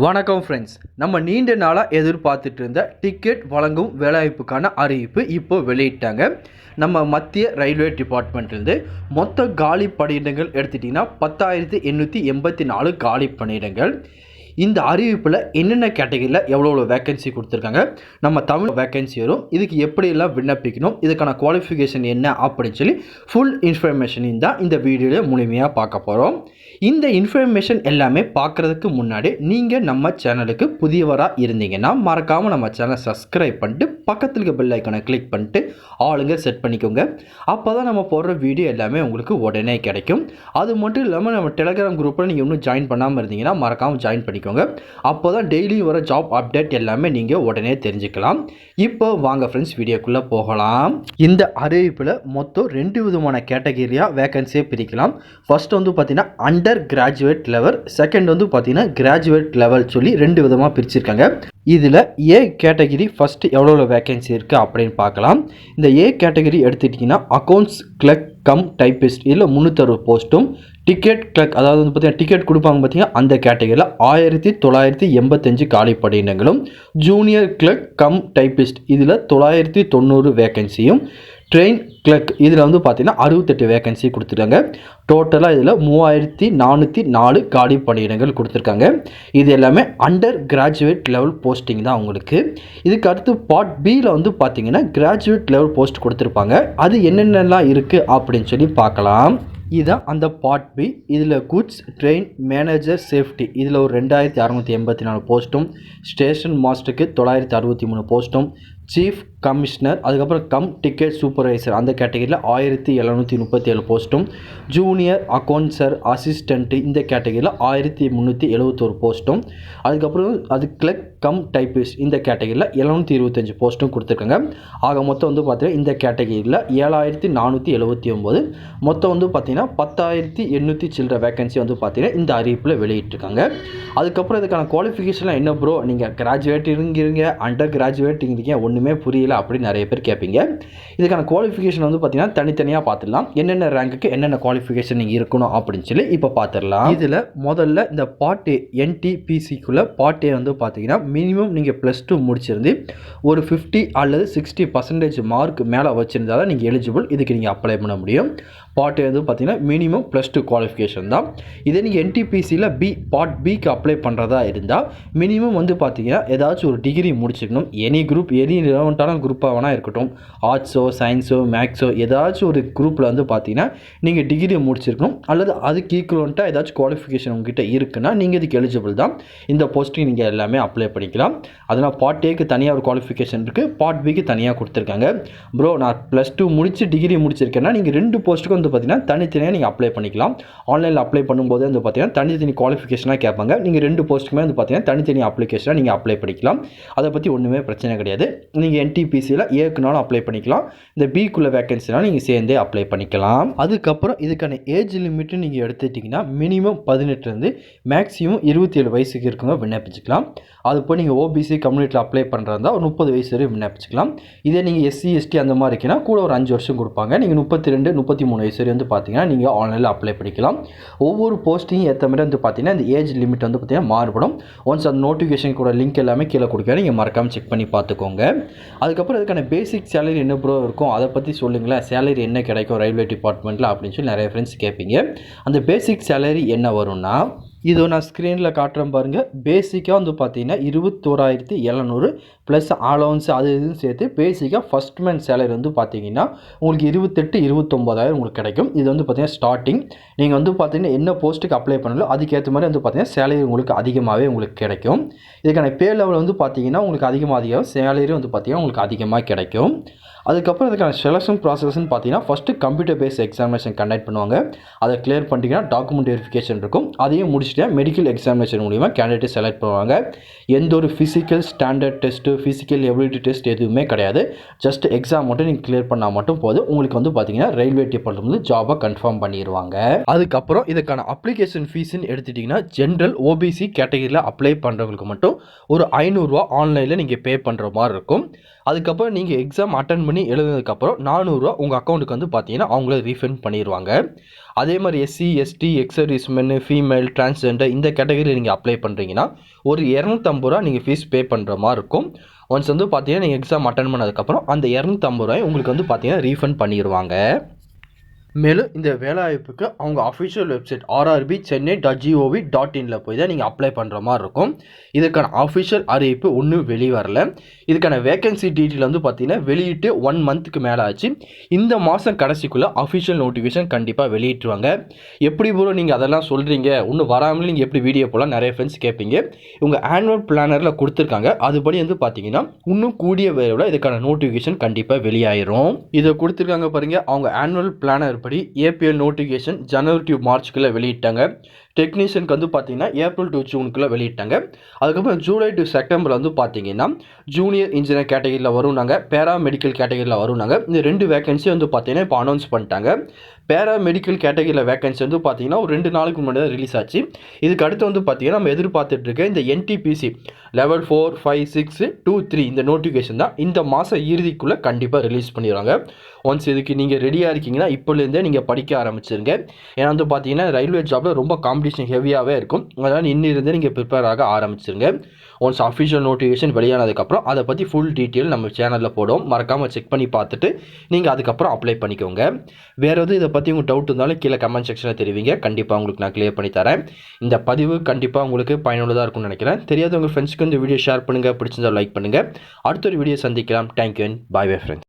வணக்கம் ஃப்ரெண்ட்ஸ் நம்ம நீண்ட நாளாக எதிர்பார்த்துட்டு இருந்த டிக்கெட் வழங்கும் வேலைவாய்ப்புக்கான அறிவிப்பு இப்போ வெளியிட்டாங்க. நம்ம மத்திய ரயில்வே டிபார்ட்மெண்ட்லேருந்து மொத்த காலி பணியிடங்கள் எடுத்துட்டிங்கன்னா பத்தாயிரத்தி எண்ணூற்றி எண்பத்தி நாலு காலி பணியிடங்கள். இந்த அறிவிப்பில் என்னென்ன கேட்டகரியில் எவ்வளோ எவ்வளோ வேக்கன்சி கொடுத்துருக்காங்க? நம்ம தமிழ் வேக்கன்சி வரும். இதுக்கு எப்படியெல்லாம் விண்ணப்பிக்கணும்? இதுக்கான குவாலிஃபிகேஷன் என்ன அப்படின்னு சொல்லி ஃபுல் இன்ஃபர்மேஷனையும் தான் இந்த வீடியோவில் முழுமையாக பார்க்க போகிறோம் இந்த இன்ஃபர்மேஷன் எல்லாமே பார்க்குறதுக்கு முன்னாடி நீங்கள் நம்ம சேனலுக்கு புதியவராக இருந்தீங்கன்னா மறக்காமல் நம்ம சேனலை சப்ஸ்கிரைப் பண்ணிட்டு பக்கத்தில் இருக்க பெல் ஐக்கனை கிளிக் பண்ணிட்டு ஆளுங்க செட் பண்ணிக்கோங்க. அப்போ தான் நம்ம போடுற வீடியோ எல்லாமே உங்களுக்கு உடனே கிடைக்கும். அது மட்டும் இல்லாமல் நம்ம டெலகிராம் குரூப்பில் நீங்கள் இன்னும் ஜாயின் பண்ணாமல் இருந்தீங்கன்னா மறக்காமல் ஜாயின் பண்ணிக்கோங்க. அப்போ தான் டெய்லி வர ஜாப் அப்டேட் எல்லாமே நீங்கள் உடனே தெரிஞ்சுக்கலாம். இப்போ வாங்க ஃப்ரெண்ட்ஸ் வீடியோக்குள்ளே போகலாம். இந்த அறிவிப்பில் மொத்தம் ரெண்டு விதமான கேட்டகரியாக வேகன்சியை பிரிக்கலாம். ஃபர்ஸ்ட் வந்து பார்த்தீங்கன்னா அண்டர் கிராஜுவேட் லெவல் செகண்ட் வந்து பார்த்தீங்கன்னா கிராஜுவேட் லெவல் சொல்லி ரெண்டு விதமாக பிரிச்சிருக்காங்க. இதில் ஏ கேட்டகிரி ஃபஸ்ட்டு எவ்வளோ வேகன்சி இருக்குது அப்படின்னு பார்க்கலாம். இந்த ஏ கேட்டகிரி எடுத்துட்டிங்கன்னா அக்கௌண்ட்ஸ் கிளர்க் கம் டைப்பிஸ்ட் இதில் முந்நூற்றறுபது போஸ்ட்டும் டிக்கெட் கிளர்க் அதாவது வந்து பார்த்திங்கன்னா டிக்கெட் கொடுப்பாங்க பார்த்தீங்கன்னா அந்த கேட்டகரியில் ஆயிரத்தி தொள்ளாயிரத்தி எண்பத்தஞ்சு காலி பணியிடங்களும் ஜூனியர் கிளர்க் கம் டைப்பிஸ்ட் இதில் தொள்ளாயிரத்தி தொண்ணூறு வேகன்சியும் ட்ரெயின் கிளர்க் இதில் வந்து பார்த்தீங்கன்னா அறுபத்தெட்டு வேகன்சி கொடுத்துருக்காங்க. டோட்டலாக இதில் மூவாயிரத்தி நானூற்றி நாலு காலி பணியிடங்கள் கொடுத்துருக்காங்க. இது எல்லாமே அண்டர் கிராஜுவேட் லெவல் போஸ்டிங் தான் உங்களுக்கு. இதுக்கு அடுத்து பார்ட் பியில் வந்து பார்த்திங்கன்னா கிராஜுவேட் லெவல் போஸ்ட் கொடுத்துருப்பாங்க. அது என்னென்னலாம் இருக்குது அப்படின்னு சொல்லி பார்க்கலாம். இதுதான் அந்த பார்ட் பி இதில் குட்ஸ் ட்ரெயின் மேனேஜர் சேஃப்டி இதில் ஒரு ரெண்டாயிரத்தி அறநூற்றி எண்பத்தி நாலு போஸ்ட்டும் ஸ்டேஷன் மாஸ்டருக்கு தொள்ளாயிரத்தி அறுபத்தி மூணு போஸ்ட்டும் சீஃப் கமிஷனர் அதுக்கப்புறம் கம் டிக்கெட் சூப்பர்வைசர் அந்த கேட்டகரியில் ஆயிரத்தி எழுநூற்றி முப்பத்தி ஏழு போஸ்ட்டும் ஜூனியர் அக்கௌண்ட்ஸர் அசிஸ்டண்ட்டு இந்த கேட்டகரியில் ஆயிரத்தி முந்நூற்றி எழுபத்தோரு போஸ்ட்டும் அதுக்கப்புறம் அது கிளர்க் கம் டைப்பிஸ்ட் இந்த கேட்டகரியில் எழுநூற்றி இருபத்தஞ்சு போஸ்ட்டும் கொடுத்துருக்காங்க. ஆக மொத்தம் வந்து பார்த்திங்கன்னா இந்த கேட்டகரியில் ஏழாயிரத்தி நானூற்றி எழுபத்தி ஒம்பது மொத்தம் வந்து பார்த்திங்கன்னா பத்தாயிரத்தி எண்ணூற்றி சில்லற வேகன்சி வந்து பார்த்தீங்கன்னா இந்த அறிவிப்பில் வெளியிட்டிருக்காங்க. அதுக்கப்புறம் இதுக்கான குவாலிஃபிகேஷன்லாம் என்ன ப்ரோ நீங்கள் கிராஜுவேட் இருங்கிறீங்க அண்டர் கிராஜுவேட் இருந்தீங்க ஒன்றுமே புரியல அப்படின்னு நிறைய பேர் கேட்பீங்க. இதுக்கான குவாலிஃபிகேஷன் வந்து பார்த்தீங்கன்னா தனித்தனியாக பார்த்துடலாம். என்னென்ன ரேங்க்குக்கு என்னென்ன குவாலிஃபிகேஷன் நீங்கள் இருக்கணும் அப்படின்னு சொல்லி இப்போ பார்த்துடலாம். இதில் முதல்ல இந்த பார்ட் ஏ என்டிபிசிக்குள்ளே பார்ட் ஏ வந்து பார்த்தீங்கன்னா மினிமம் நீங்கள் ப்ளஸ் டூ முடிச்சிருந்து ஒரு ஃபிஃப்டி அல்லது சிக்ஸ்டி பர்சன்டேஜ் மார்க் மேலே வச்சுருந்தா தான் நீங்கள் எலிஜிபிள் இதுக்கு நீங்கள் அப்ளை பண்ண முடியும். பார்ட் ஏ வந்து பார்த்தீங்கன்னா மினிமம் ப்ளஸ் டூ குவாலிஃபிகேஷன் தான். இதே நீங்கள் என்டிபிசியில் பி பார்ட் பிக்கு அப்ளை பண்ணுறதா இருந்தால் மினிமம் வந்து பார்த்தீங்கன்னா ஏதாச்சும் ஒரு டிகிரி முடிச்சிருக்கணும் எனி குரூப் எனி ரிலவெண்ட்டான குரூப்பாக வேணால் இருக்கட்டும். ஆர்ட்ஸோ சயின்ஸோ மேக்ஸோ ஏதாச்சும் ஒரு குரூப்பில் வந்து பார்த்தீங்கன்னா நீங்கள் டிகிரி முடிச்சிருக்கணும். அல்லது அதுக்கு ஈக்குவலண்ட்டாக ஏதாச்சும் குவாலிஃபிகேஷன் உங்ககிட்ட இருக்குன்னா நீங்கள் இதுக்கு எலிஜிபிள் தான். இந்த போஸ்ட்டுக்கு நீங்கள் எல்லாமே அப்ளை பண்ணிக்கலாம். அதனால் பார்ட் ஏக்கு தனியாக ஒரு குவாலிஃபிகேஷன் இருக்குது பார்ட் பிக்கு தனியாக கொடுத்துருக்காங்க. ப்ரோ நான் ப்ளஸ் டூ முடிச்சு டிகிரி முடிச்சிருக்கேன்னா நீங்கள் ரெண்டு போஸ்ட்டுக்கும் வந்து பார்த்திங்கன்னா தனித்தனியாக நீங்கள் அப்ளை பண்ணிக்கலாம். ஆன்லைனில் அப்ளை பண்ணும்போது வந்து பார்த்தீங்கன்னா தனித்தனி குவாலிஃபிகேஷனாக கேட்பாங்க. நீங்கள் ரெண்டு போஸ்ட்டுக்குமே வந்து பார்த்தீங்கன்னா தனித்தனி அப்ளிகேஷனாக நீங்கள் அப்ளை பண்ணிக்கலாம். அதை பற்றி ஒன்றுமே பிரச்சனை கிடையாது. நீங்கள் என்டிபிசியில் ஏக்குனாலும் அப்ளை பண்ணிக்கலாம். இந்த பிக்குள்ள வேகன்சினாலும் நீங்கள் சேர்ந்தே அப்ளை பண்ணிக்கலாம். அதுக்கப்புறம் இதுக்கான ஏஜ் லிமிட்டு நீங்கள் எடுத்துட்டிங்கன்னா மினிமம் பதினெட்டுலேருந்து மேக்ஸிமம் இருபத்தி ஏழு வயசுக்கு இருக்கவங்க விண்ணப்பிச்சுக்கலாம். அது போய் நீங்கள் ஓபிசி கம்யூனிட்டியில் அப்ளை பண்ணுறதா ஒரு முப்பது வயசு வரை விண்ணப்பிச்சுக்கலாம். இதே நீங்கள் எஸ்சி எஸ்டி அந்த மாதிரி இருக்குன்னா கூட ஒரு அஞ்சு வருஷம் கொடுப்பாங்க. நீங்கள் முப்பத்தி ரெண்டு முப்பத்தி மூணு வயசு சரி வந்து பார்த்தீங்கன்னா நீங்கள் ஆன்லைனில் அப்ளை பண்ணிக்கலாம். ஒவ்வொரு போஸ்ட்டையும் ஏற்ற மாதிரி வந்து பார்த்தீங்கன்னா இந்த ஏஜ் லிமிட் வந்து பார்த்தீங்கன்னா மாறுபடும். ஒன்ஸ் அந்த நோட்டிஃபிகேஷன் கூட லிங்க் எல்லாமே கீழே கொடுக்க நீங்கள் மறக்காமல் செக் பண்ணி பார்த்துக்கோங்க. அதுக்கப்புறம் அதுக்கான பேசிக் சேலரி என்ன ப்ரோ இருக்கும்? அதை பற்றி சொல்லுங்களேன். சேலரி என்ன கிடைக்கும்? ரயில்வே டிபார்ட்மெண்ட்டில் அப்படின்னு சொல்லி நிறைய ஃப்ரெண்ட்ஸ் கேட்பீங்க. அந்த பேசிக் சேலரி என்ன வரும்னா இதோ நான் ஸ்க்ரீனில் காட்டுறேன் பாருங்கள் பேசிக்காக வந்து பார்த்தீங்கன்னா இருபத்தோராயிரத்தி எழுநூறு ப்ளஸ் அலவன்ஸ் அது இதுன்னு சேர்த்து பேசிக்காக ஃபஸ்ட் மந்த் சேலரி வந்து பார்த்தீங்கன்னா உங்களுக்கு இருபத்தெட்டு இருபத்தொம்போதாயிரம் உங்களுக்கு கிடைக்கும். இது வந்து பார்த்தீங்கன்னா ஸ்டார்டிங் நீங்கள் வந்து பார்த்தீங்கன்னா என்ன போஸ்ட்டுக்கு அப்ளை பண்ணலோ அதுக்கேற்ற மாதிரி வந்து பார்த்தீங்கன்னா சேலரி உங்களுக்கு அதிகமாகவே உங்களுக்கு கிடைக்கும். இதுக்கான பே லெவல் வந்து பார்த்தீங்கன்னா உங்களுக்கு அதிகமாக அதிகம். சேலரி வந்து பார்த்தீங்கன்னா உங்களுக்கு அதிகமாக கிடைக்கும். அதுக்கப்புறம் இதுக்கான செலெக்ஷன் ப்ராசஸ்ன்னு பார்த்தீங்கன்னா first computer based examination conduct பண்ணுவாங்க. அதை கிளியர் பண்ணிட்டீங்கன்னா டாக்குமெண்ட் வெரிஃபிகேஷன் இருக்கும். அதையும் முடிச்சுட்டு மெடிக்கல் எக்ஸாமினேஷன் மூலிமா கேண்டிடேட் செலக்ட் பண்ணுவாங்க. எந்த ஒரு physical standard test physical ability test எதுவுமே கிடையாது. ஜஸ்ட் எக்ஸாம் மட்டும் நீங்கள் கிளியர் பண்ணால் மட்டும் போதும். உங்களுக்கு வந்து பார்த்தீங்கன்னா ரயில்வே டிபார்ட்மெண்ட் வந்து ஜாபை கன்ஃபார்ம் பண்ணிடுவாங்க அதுக்கப்புறம் இதுக்கான அப்ளிகேஷன் ஃபீஸ்ன்னு எடுத்துட்டிங்கன்னா ஜென்ரல் ஓபிசி கேட்டகரியில் அப்ளை பண்ணுறவங்களுக்கு மட்டும் ஒரு ஐநூறுரூவா ஆன்லைனில் நீங்கள் பே பண்ணுற மாதிரி இருக்கும். அதுக்கப்புறம் நீங்கள் எக்ஸாம் அட்டன் பண்ணி எழுதுனதுக்கப்புறம் நானூறுரூவா உங்கள் அக்கௌண்ட்டுக்கு வந்து பார்த்தீங்கன்னா அவங்கள ரீஃபண்ட் பண்ணிடுவாங்க அதே மாதிரி SC ST ex servicemen female transgender இந்த கேட்டகரியில் நீங்கள் அப்ளை பண்ணுறீங்கன்னா ஒரு இரநூத்தம்பது ரூபா நீங்கள் ஃபீஸ் பே பண்ணுற மாதிரி இருக்கும். ஒன்ஸ் வந்து பார்த்தீங்கன்னா நீங்கள் எக்ஸாம் அட்டன் பண்ணதுக்கப்புறம் அந்த இரநூத்தம்பது ரூபாய் உங்களுக்கு வந்து பார்த்தீங்கன்னா ரீஃபண்ட் பண்ணிடுவாங்க மேலும் இந்த வேலைவாய்ப்புக்கு அவங்க official website RRB Chennai dot GOV dot இனில் போய் தான் நீங்கள் அப்ளை பண்ணுற மாதிரி இருக்கும். இதுக்கான அஃபிஷியல் அறிவிப்பு ஒன்றும் வெளியே வரல இதுக்கான வேகன்சி டீட்டெயில் வந்து பார்த்தீங்கன்னா வெளியிட்டு ஒன் மந்த்துக்கு மேலே ஆச்சு. இந்த மாதம் கடைசிக்குள்ளே அஃபிஷியல் நோட்டிஃபிகேஷன் கண்டிப்பாக வெளியிட்டுருவாங்க. எப்படி ப்ரோ நீங்கள் அதெல்லாம் சொல்கிறீங்க இன்னும் வராமல் நீங்கள் எப்படி வீடியோ போகலாம் நிறைய ஃப்ரெண்ட்ஸ் கேட்பீங்க உங்கள் ஆனுவல் பிளானரில் கொடுத்துருக்காங்க. அதுபடி வந்து பார்த்தீங்கன்னா இன்னும் கூடிய விரைவில் இதுக்கான நோட்டிஃபிகேஷன் கண்டிப்பாக வெளியாயிரும். இதை கொடுத்துருக்காங்க பாருங்கள் அவங்க ஆனுவல் பிளானர் படி ஏபிஎல் நோட்டிஃபிகேஷன் ஜனவரி டு மார்ச்சுக்குள்ளே வெளியிட்டாங்க. டெக்னீஷியனுக்கு வந்து பார்த்தீங்கன்னா ஏப்ரல் டு ஜூனுக்குள்ளே வெளியிட்டாங்க. அதுக்கப்புறம் ஜூலை டு செப்டம்பர் வந்து பார்த்தீங்கன்னா ஜூனியர் இன்ஜினியர் கேட்டகரியில் வரும் நாங்கள் பேரா மெடிக்கல் கேட்டகரியில் வரும் நாங்கள் இந்த ரெண்டு வேகன்சி வந்து பார்த்தீங்கன்னா இப்போ அனௌன்ஸ் பண்ணிட்டாங்க. பேரா மெடிக்கல் கேட்டகரியில் வேகன்சி வந்து பார்த்தீங்கன்னா ஒரு ரெண்டு நாளுக்கு முன்னாடி தான் ரிலீஸ் ஆச்சு. இதுக்கு அடுத்து வந்து பார்த்தீங்கன்னா நம்ம எதிர்பார்த்துட்டு இருக்க இந்த NTPC level four five six two three இந்த நோட்டிஃபிகேஷன் தான் இந்த மாதம் இறுதிக்குள்ளே கண்டிப்பாக ரிலீஸ் பண்ணிடுவாங்க. ஒன்ஸ் இதுக்கு நீங்கள் ரெடியாக இருக்கீங்கன்னா இப்போலேருந்தே நீங்கள் படிக்க ஆரம்பிச்சிருங்க. ஏன்னா வந்து பார்த்தீங்கன்னா ரயில்வே ஜாப்பில் ரொம்ப காம்படிஷன் ஹெவியாகவே இருக்கும். அதனால் இன்னிருந்தே நீங்கள் ப்ரிப்பேர் ஆக ஆரம்பிச்சிருங்க. ஒன்ஸ் அஃபிஷியல் நோட்டிஃபிகேஷன் வெளியானதுக்கப்புறம் அதை பற்றி ஃபுல் டீட்டெயில் நம்ம சேனலில் போடுவோம். மறக்காமல் செக் பண்ணி பார்த்துட்டு நீங்கள் அதுக்கப்புறம் அப்ளை பண்ணிக்கோங்க. வேறு எதுவும் இதை பற்றி உங்கள் டவுட் இருந்தாலும் கீழே கமெண்ட் செக்ஷனில் தெரிவிங்க. கண்டிப்பாக உங்களுக்கு நான் கிளியர் பண்ணி தரேன். இந்த பதிவு கண்டிப்பாக உங்களுக்கு பயனுள்ளதாக இருக்கும்னு நினைக்கிறேன். தெரியாத உங்கள் ஃப்ரெண்ட்ஸ்க்கு இந்த வீடியோ ஷேர் பண்ணுங்கள் பிடிச்சிருந்தால் லைக் பண்ணுங்கள் அடுத்த ஒரு வீடியோ சந்திக்கலாம். Thank you and bye bye friends